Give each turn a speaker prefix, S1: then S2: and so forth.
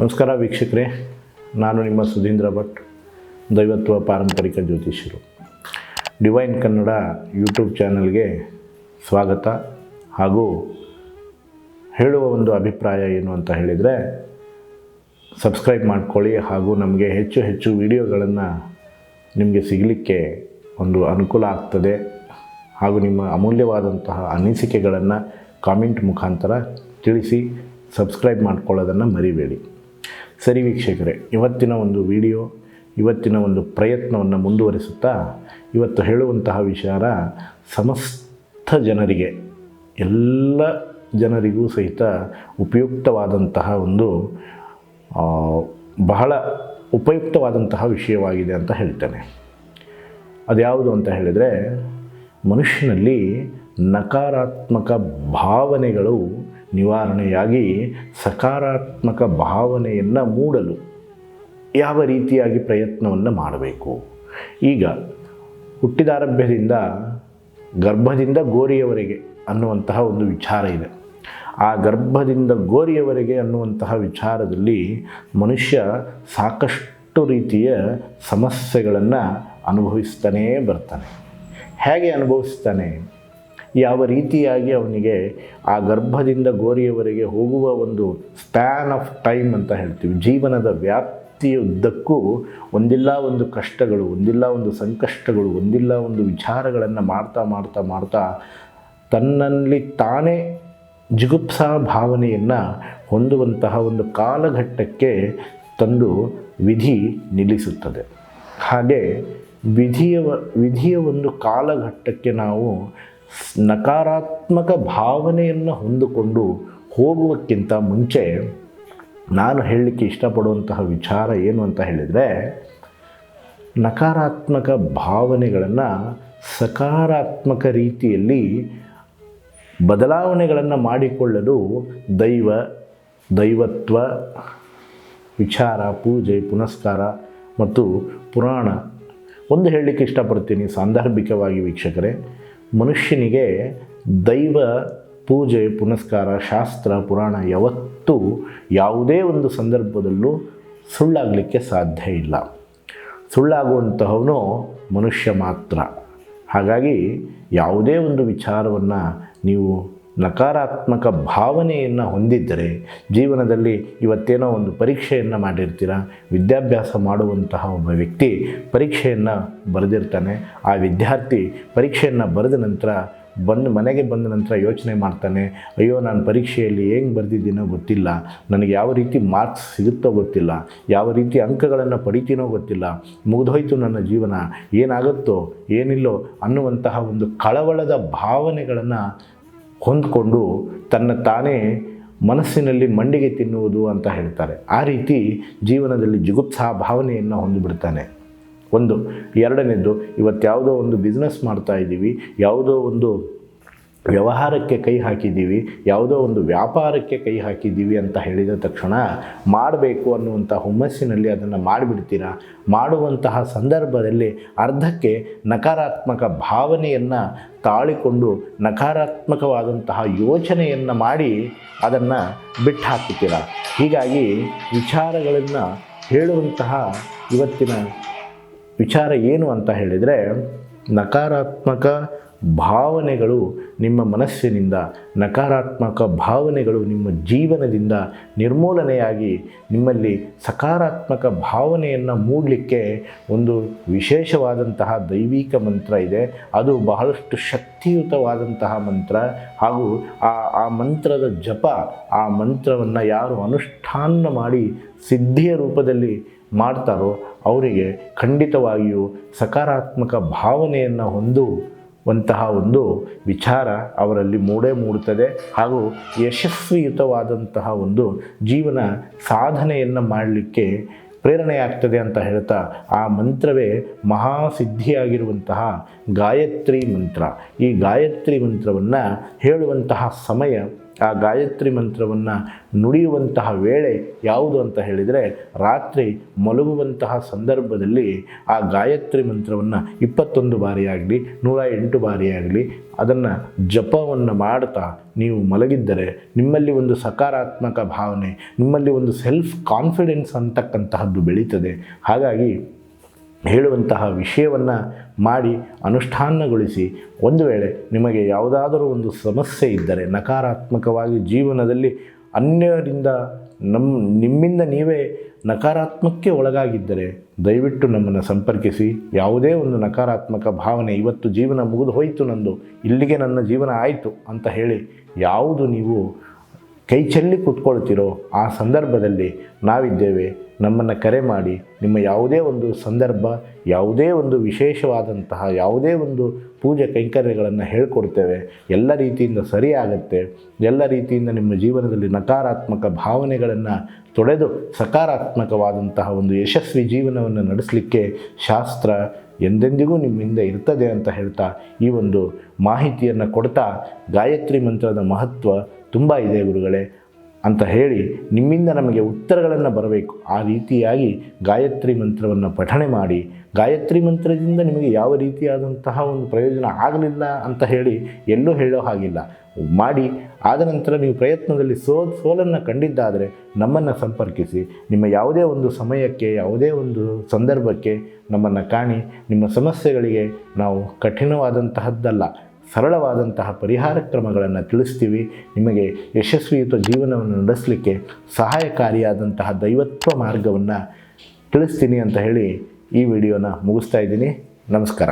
S1: ನಮಸ್ಕಾರ ವೀಕ್ಷಕರೇ, ನಾನು ನಿಮ್ಮ ಸುಧೀಂದ್ರ ಭಟ್, ದೈವತ್ವ ಪಾರಂಪರಿಕ ಜ್ಯೋತಿಷ್ಯರು. ಡಿವೈನ್ ಕನ್ನಡ ಯೂಟ್ಯೂಬ್ ಚಾನಲ್ಗೆ ಸ್ವಾಗತ ಹಾಗೂ ಹೇಳುವ ಒಂದು ಅಭಿಪ್ರಾಯ ಏನು ಅಂತ ಹೇಳಿದರೆ, ಸಬ್ಸ್ಕ್ರೈಬ್ ಮಾಡ್ಕೊಳ್ಳಿ ಹಾಗೂ ನಮಗೆ ಹೆಚ್ಚು ಹೆಚ್ಚು ವಿಡಿಯೋಗಳನ್ನು ನಿಮಗೆ ಸಿಗಲಿಕ್ಕೆ ಒಂದು ಅನುಕೂಲ ಆಗ್ತದೆ ಹಾಗೂ ನಿಮ್ಮ ಅಮೂಲ್ಯವಾದಂತಹ ಅನಿಸಿಕೆಗಳನ್ನು ಕಾಮೆಂಟ್ ಮುಖಾಂತರ ತಿಳಿಸಿ, ಸಬ್ಸ್ಕ್ರೈಬ್ ಮಾಡ್ಕೊಳ್ಳೋದನ್ನು ಮರಿಬೇಡಿ. ಸರಿ ವೀಕ್ಷಕರೇ, ಇವತ್ತಿನ ಒಂದು ವಿಡಿಯೋ, ಇವತ್ತಿನ ಒಂದು ಪ್ರಯತ್ನವನ್ನು ಮುಂದುವರಿಸುತ್ತಾ, ಇವತ್ತು ಹೇಳುವಂತಹ ವಿಚಾರ ಸಮಸ್ತ ಜನರಿಗೆ, ಎಲ್ಲ ಜನರಿಗೂ ಸಹಿತ ಉಪಯುಕ್ತವಾದಂತಹ ಒಂದು ಬಹಳ ಉಪಯುಕ್ತವಾದಂತಹ ವಿಷಯವಾಗಿದೆ ಅಂತ ಹೇಳ್ತೇನೆ. ಅದ್ಯಾವುದು ಅಂತ ಹೇಳಿದರೆ, ಮನುಷ್ಯನಲ್ಲಿ ನಕಾರಾತ್ಮಕ ಭಾವನೆಗಳು ನಿವಾರಣೆಯಾಗಿ ಸಕಾರಾತ್ಮಕ ಭಾವನೆಯನ್ನು ಮೂಡಲು ಯಾವ ರೀತಿಯಾಗಿ ಪ್ರಯತ್ನವನ್ನು ಮಾಡಬೇಕು? ಈಗ ಹುಟ್ಟಿದಾರಭ್ಯದಿಂದ ಗರ್ಭದಿಂದ ಗೋರಿಯವರೆಗೆ ಅನ್ನುವಂತಹ ಒಂದು ವಿಚಾರ ಇದೆ. ಆ ಗರ್ಭದಿಂದ ಗೋರಿಯವರೆಗೆ ಅನ್ನುವಂತಹ ವಿಚಾರದಲ್ಲಿ ಮನುಷ್ಯ ಸಾಕಷ್ಟು ರೀತಿಯ ಸಮಸ್ಯೆಗಳನ್ನು ಅನುಭವಿಸ್ತಾನೇ ಬರ್ತಾನೆ. ಹೇಗೆ ಅನುಭವಿಸ್ತಾನೆ? ಯಾವ ರೀತಿಯಾಗಿ ಅವನಿಗೆ ಆ ಗರ್ಭದಿಂದ ಗೋರಿಯವರೆಗೆ ಹೋಗುವ ಒಂದು ಸ್ಪ್ಯಾನ್ ಆಫ್ ಟೈಮ್ ಅಂತ ಹೇಳ್ತೀವಿ. ಜೀವನದ ವ್ಯಾಪ್ತಿಯುದ್ದಕ್ಕೂ ಒಂದಿಲ್ಲ ಒಂದು ಕಷ್ಟಗಳು, ಒಂದಿಲ್ಲ ಒಂದು ಸಂಕಷ್ಟಗಳು, ಒಂದಿಲ್ಲ ಒಂದು ವಿಚಾರಗಳನ್ನು ಮಾಡ್ತಾ ಮಾಡ್ತಾ ಮಾಡ್ತಾ ತನ್ನಲ್ಲಿ ತಾನೇ ಜಿಗುಪ್ಸಾ ಭಾವನೆಯನ್ನು ಹೊಂದುವಂತಹ ಒಂದು ಕಾಲಘಟ್ಟಕ್ಕೆ ತಂದು ವಿಧಿ ನಿಲ್ಲಿಸುತ್ತದೆ. ಹಾಗೆ ವಿಧಿಯ ವಿಧಿಯ ಒಂದು ಕಾಲಘಟ್ಟಕ್ಕೆ ನಾವು ನಕಾರಾತ್ಮಕ ಭಾವನೆಯನ್ನು ಹೊಂದಿಕೊಂಡು ಹೋಗುವಕ್ಕಿಂತ ಮುಂಚೆ ನಾನು ಹೇಳಲಿಕ್ಕೆ ಇಷ್ಟಪಡುವಂತಹ ವಿಚಾರ ಏನು ಅಂತ ಹೇಳಿದರೆ, ನಕಾರಾತ್ಮಕ ಭಾವನೆಗಳನ್ನು ಸಕಾರಾತ್ಮಕ ರೀತಿಯಲ್ಲಿ ಬದಲಾವಣೆಗಳನ್ನು ಮಾಡಿಕೊಳ್ಳಲು ದೈವ, ದೈವತ್ವ, ವಿಚಾರ, ಪೂಜೆ, ಪುನಸ್ಕಾರ ಮತ್ತು ಪುರಾಣ. ಒಂದು ಹೇಳಲಿಕ್ಕೆ ಇಷ್ಟಪಡ್ತೀನಿ, ಸಾಂದರ್ಭಿಕವಾಗಿ ವೀಕ್ಷಕರೇ. ಮನುಷ್ಯನಿಗೆ ದೈವ ಪೂಜೆ, ಪುನಸ್ಕಾರ, ಶಾಸ್ತ್ರ, ಪುರಾಣ ಯಾವತ್ತೂ ಯಾವುದೇ ಒಂದು ಸಂದರ್ಭದಲ್ಲೂ ಸುಳ್ಳಾಗಲಿಕ್ಕೆ ಸಾಧ್ಯ ಇಲ್ಲ. ಸುಳ್ಳಾಗುವಂತಹವನು ಮನುಷ್ಯ ಮಾತ್ರ. ಹಾಗಾಗಿ ಯಾವುದೇ ಒಂದು ವಿಚಾರವನ್ನು ನೀವು ನಕಾರಾತ್ಮಕ ಭಾವನೆಯನ್ನು ಹೊಂದಿದ್ದರೆ ಜೀವನದಲ್ಲಿ ಇವತ್ತೇನೋ ಒಂದು ಪರೀಕ್ಷೆಯನ್ನು ಮಾಡಿರ್ತೀರ? ವಿದ್ಯಾಭ್ಯಾಸ ಮಾಡುವಂತಹ ಒಬ್ಬ ವ್ಯಕ್ತಿ ಪರೀಕ್ಷೆಯನ್ನು ಬರೆದಿರ್ತಾನೆ. ಆ ವಿದ್ಯಾರ್ಥಿ ಪರೀಕ್ಷೆಯನ್ನು ಬರೆದ ನಂತರ ಬಂದು ಮನೆಗೆ ಬಂದ ನಂತರ ಯೋಚನೆ ಮಾಡ್ತಾನೆ, ಅಯ್ಯೋ, ನಾನು ಪರೀಕ್ಷೆಯಲ್ಲಿ ಹೆಂಗೆ ಬರೆದಿದ್ದೀನೋ ಗೊತ್ತಿಲ್ಲ. ನನಗೆ ಯಾವ ರೀತಿ ಮಾರ್ಕ್ಸ್ ಸಿಗುತ್ತೋ ಗೊತ್ತಿಲ್ಲ. ಯಾವ ರೀತಿ ಅಂಕಗಳನ್ನು ಪಡಿತೀನೋ ಗೊತ್ತಿಲ್ಲ. ಮುಗಿದೋಯ್ತು ನನ್ನ ಜೀವನ. ಏನಾಗುತ್ತೋ, ಏನಿಲ್ಲೋ ಅನ್ನುವಂತಹ ಒಂದು ಕಳವಳದ ಭಾವನೆಗಳನ್ನು ಹೊಂದ್ಕೊಂಡು ತನ್ನ ತಾನೇ ಮನಸ್ಸಿನಲ್ಲಿ ಮಂಡಿಗೆ ತಿನ್ನುವುದು ಅಂತ ಹೇಳ್ತಾರೆ. ಆ ರೀತಿ ಜೀವನದಲ್ಲಿ ಜಿಗುಪ್ಸಾ ಭಾವನೆಯನ್ನು ಹೊಂದಿಬಿಡ್ತಾನೆ. ಒಂದು, ಎರಡನೇದು ಇವತ್ತು ಯಾವುದೋ ಒಂದು ಬಿಸ್ನೆಸ್ ಮಾಡ್ತಾ ಇದ್ದೀವಿ ಯಾವುದೋ ಒಂದು ವ್ಯವಹಾರಕ್ಕೆ ಕೈ ಹಾಕಿದ್ದೀವಿ, ಯಾವುದೋ ಒಂದು ವ್ಯಾಪಾರಕ್ಕೆ ಕೈ ಹಾಕಿದ್ದೀವಿ ಅಂತ ಹೇಳಿದ ತಕ್ಷಣ ಮಾಡಬೇಕು ಅನ್ನುವಂಥ ಹುಮ್ಮಸ್ಸಿನಲ್ಲಿ ಅದನ್ನು ಮಾಡಿಬಿಡ್ತೀರಾ? ಮಾಡುವಂತಹ ಸಂದರ್ಭದಲ್ಲಿ ಅರ್ಧಕ್ಕೆ ನಕಾರಾತ್ಮಕ ಭಾವನೆಯನ್ನು ತಾಳಿಕೊಂಡು ನಕಾರಾತ್ಮಕವಾದಂತಹ ಯೋಚನೆಯನ್ನು ಮಾಡಿ ಅದನ್ನು ಬಿಟ್ಟು ಹಾಕುತ್ತೀರಾ ಹೀಗಾಗಿ ವಿಚಾರಗಳನ್ನು ಹೇಳುವಂತಹ ಇವತ್ತಿನ ವಿಚಾರ ಏನು ಅಂತ ಹೇಳಿದರೆ, ನಕಾರಾತ್ಮಕ ಭಾವನೆಗಳು ನಿಮ್ಮ ಮನಸ್ಸಿನಿಂದ ನಕಾರಾತ್ಮಕ ಭಾವನೆಗಳು ನಿಮ್ಮ ಜೀವನದಿಂದ ನಿರ್ಮೂಲನೆಯಾಗಿ ನಿಮ್ಮಲ್ಲಿ ಸಕಾರಾತ್ಮಕ ಭಾವನೆಯನ್ನು ಮೂಡಲಿಕ್ಕೆ ಒಂದು ವಿಶೇಷವಾದಂತಹ ದೈವಿಕ ಮಂತ್ರ ಇದೆ. ಅದು ಬಹಳಷ್ಟು ಶಕ್ತಿಯುತವಾದಂತಹ ಮಂತ್ರ. ಹಾಗೂ ಆ ಆ ಮಂತ್ರದ ಜಪ, ಆ ಮಂತ್ರವನ್ನು ಯಾರು ಅನುಷ್ಠಾನ ಮಾಡಿ ಸಿದ್ಧಿಯ ರೂಪದಲ್ಲಿ ಮಾಡ್ತಾರೋ ಅವರಿಗೆ ಖಂಡಿತವಾಗಿಯೂ ಸಕಾರಾತ್ಮಕ ಭಾವನೆಯನ್ನು ಹೊಂದುವಂತಹ ಒಂದು ವಿಚಾರ ಅವರಲ್ಲಿ ಮೂಡೇ ಮೂಡುತ್ತದೆ ಹಾಗೂ ಯಶಸ್ವಿಯುತವಾದಂತಹ ಒಂದು ಜೀವನ ಸಾಧನೆಯನ್ನು ಮಾಡಲಿಕ್ಕೆ ಪ್ರೇರಣೆಯಾಗ್ತದೆ ಅಂತ ಹೇಳ್ತಾ ಆ ಮಂತ್ರವೇ ಮಹಾಸಿದ್ಧಿಯಾಗಿರುವಂತಹ ಗಾಯತ್ರಿ ಮಂತ್ರ. ಈ ಗಾಯತ್ರಿ ಮಂತ್ರವನ್ನು ಹೇಳುವಂತಹ ಸಮಯ ಆ ಗಾಯತ್ರಿ ಮಂತ್ರವನ್ನು ನುಡಿಯುವಂತಹ ವೇಳೆ ಯಾವುದು ಅಂತ ಹೇಳಿದರೆ ರಾತ್ರಿ ಮಲಗುವಂತಹ ಸಂದರ್ಭದಲ್ಲಿ ಆ ಗಾಯತ್ರಿ ಮಂತ್ರವನ್ನು ಇಪ್ಪತ್ತೊಂದು ಬಾರಿಯಾಗಲಿ, ನೂರ ಎಂಟು ಬಾರಿಯಾಗಲಿ ಅದನ್ನು ಜಪವನ್ನು ಮಾಡ್ತಾ ನೀವು ಮಲಗಿದ್ದರೆ ನಿಮ್ಮಲ್ಲಿ ಒಂದು ಸಕಾರಾತ್ಮಕ ಭಾವನೆ, ನಿಮ್ಮಲ್ಲಿ ಒಂದು ಸೆಲ್ಫ್ ಕಾನ್ಫಿಡೆನ್ಸ್ ಅಂತಕ್ಕಂತಹದ್ದು ಬೆಳೀತದೆ. ಹಾಗಾಗಿ ಹೇಳುವಂತಹ ವಿಷಯವನ್ನು ಮಾಡಿ ಅನುಷ್ಠಾನಗೊಳಿಸಿ ಒಂದು ವೇಳೆ ನಿಮಗೆ ಯಾವುದಾದರೂ ಒಂದು ಸಮಸ್ಯೆ ಇದ್ದರೆ, ನಕಾರಾತ್ಮಕವಾಗಿ ಜೀವನದಲ್ಲಿ ಅನ್ಯರಿಂದ ನಮ್ಮ ನಿಮ್ಮಿಂದ ನೀವೇ ನಕಾರಾತ್ಮಕ್ಕೆ ಒಳಗಾಗಿದ್ದರೆ ದಯವಿಟ್ಟು ನಮ್ಮನ್ನು ಸಂಪರ್ಕಿಸಿ. ಯಾವುದೇ ಒಂದು ನಕಾರಾತ್ಮಕ ಭಾವನೆ ಇವತ್ತು ಜೀವನ ಮುಗಿದು ಹೋಯಿತು ನಂದು, ಇಲ್ಲಿಗೆ ನನ್ನ ಜೀವನ ಆಯಿತು ಅಂತ ಹೇಳಿ ಯಾವುದು ನೀವು ಕೈ ಚೆಲ್ಲಿ ಕೂತ್ಕೊಳ್ತಿರೋ ಆ ಸಂದರ್ಭದಲ್ಲಿ ನಾವಿದ್ದೇವೆ. ನಮ್ಮನ್ನು ಕರೆ ಮಾಡಿ ನಿಮ್ಮ ಯಾವುದೇ ಒಂದು ಸಂದರ್ಭ, ಯಾವುದೇ ಒಂದು ವಿಶೇಷವಾದಂತಹ, ಯಾವುದೇ ಒಂದು ಪೂಜೆ ಕೈಂಕರ್ಯಗಳನ್ನು ಹೇಳ್ಕೊಡ್ತೇವೆ. ಎಲ್ಲ ರೀತಿಯಿಂದ ಸರಿಯಾಗತ್ತೆ ಎಲ್ಲ ರೀತಿಯಿಂದ ನಿಮ್ಮ ಜೀವನದಲ್ಲಿ ನಕಾರಾತ್ಮಕ ಭಾವನೆಗಳನ್ನು ತೊಡೆದು ಸಕಾರಾತ್ಮಕವಾದಂತಹ ಒಂದು ಯಶಸ್ವಿ ಜೀವನವನ್ನು ನಡೆಸಲಿಕ್ಕೆ ಶಾಸ್ತ್ರ ಎಂದೆಂದಿಗೂ ನಿಮ್ಮಿಂದ ಇರ್ತದೆ ಅಂತ ಹೇಳ್ತಾ ಈ ಒಂದು ಮಾಹಿತಿಯನ್ನು ಕೊಡ್ತಾ ಗಾಯತ್ರಿ ಮಂತ್ರದ ಮಹತ್ವ ತುಂಬ ಇದೆ ಗುರುಗಳೇ. ಅಂತ ಹೇಳಿ ನಿಮ್ಮಿಂದ ನಮಗೆ ಉತ್ತರಗಳನ್ನು ಬರಬೇಕು. ಆ ರೀತಿಯಾಗಿ ಗಾಯತ್ರಿ ಮಂತ್ರವನ್ನು ಪಠಣೆ ಮಾಡಿ, ಗಾಯತ್ರಿ ಮಂತ್ರದಿಂದ ನಿಮಗೆ ಯಾವ ರೀತಿಯಾದಂತಹ ಒಂದು ಪ್ರಯೋಜನ ಆಗಲಿಲ್ಲ ಅಂತ ಹೇಳಿ ಎಲ್ಲೂ ಹೇಳೋ ಹಾಗಿಲ್ಲ. ಮಾಡಿ, ಆದ ನಂತರ ನೀವು ಪ್ರಯತ್ನದಲ್ಲಿ ಸೋ, ಸೋಲನ್ನು ಕಂಡಿದ್ದಾದರೆ ನಮ್ಮನ್ನು ಸಂಪರ್ಕಿಸಿ, ನಿಮ್ಮ ಯಾವುದೇ ಒಂದು ಸಮಯಕ್ಕೆ, ಯಾವುದೇ ಒಂದು ಸಂದರ್ಭಕ್ಕೆ ನಮ್ಮನ್ನು ಕಾಣಿ, ನಿಮ್ಮ ಸಮಸ್ಯೆಗಳಿಗೆ ನಾವು ಕಠಿಣವಾದಂತಹದ್ದಲ್ಲ. ಸರಳವಾದಂತಹ ಪರಿಹಾರ ಕ್ರಮಗಳನ್ನು ತಿಳಿಸ್ತೀವಿ. ನಿಮಗೆ ಯಶಸ್ವಿಯುತ ಜೀವನವನ್ನು ನಡೆಸಲಿಕ್ಕೆ ಸಹಾಯಕಾರಿಯಾದಂತಹ ದೈವತ್ವ ಮಾರ್ಗವನ್ನು ತಿಳಿಸ್ತೀನಿ ಅಂತ ಹೇಳಿ ಈ ವಿಡಿಯೋನ ಮುಗಿಸ್ತಾ ಇದ್ದೀನಿ. ನಮಸ್ಕಾರ.